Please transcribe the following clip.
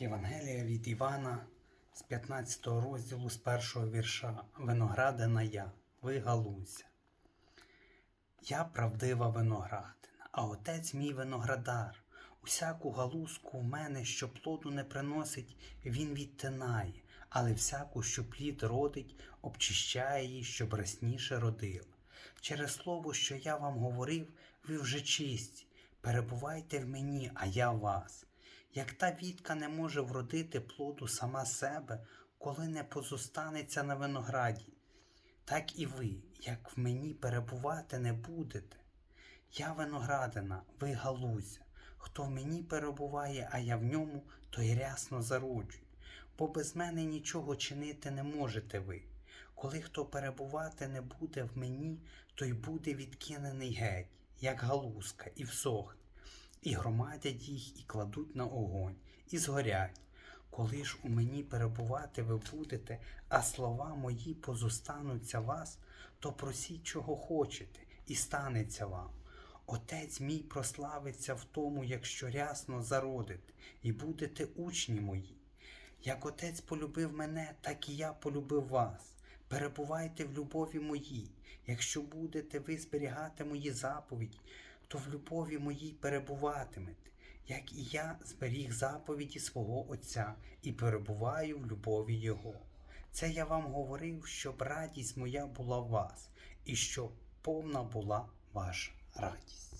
Євангелія від Івана з 15 розділу з першого вірша Виноградина я, ви галузя. Я правдива виноградина, а отець мій виноградар. Усяку галузку в мене, що плоду не приносить, він відтинає, але всяку, що плід родить, обчищає її, щоб рясніше родила. Через слово, що я вам говорив, ви вже чисті. Перебувайте в мені, а я в вас. Як та вітка не може вродити плоду сама себе, коли не позостанеться на винограді, так і ви, як в мені перебувати не будете. Я виноградина, ви галузя. Хто в мені перебуває, а я в ньому, той рясно зароджує. Бо без мене нічого чинити не можете ви. Коли хто перебувати не буде в мені, той буде відкинений геть, як галузка, і всохне, і громадять їх, і кладуть на огонь, і згорять. Коли ж у мені перебувати ви будете, а слова мої позостануться вас, то просіть, чого хочете, і станеться вам. Отець мій прославиться в тому, якщо рясно зародите, і будете учні мої. Як отець полюбив мене, так і я полюбив вас. Перебувайте в любові моїй. Якщо будете ви зберігати мої заповіді, то в любові моїй перебуватимете, як і я зберіг заповіді свого Отця і перебуваю в любові Його. Це я вам говорив, щоб радість моя була в вас, і щоб повна була ваша радість.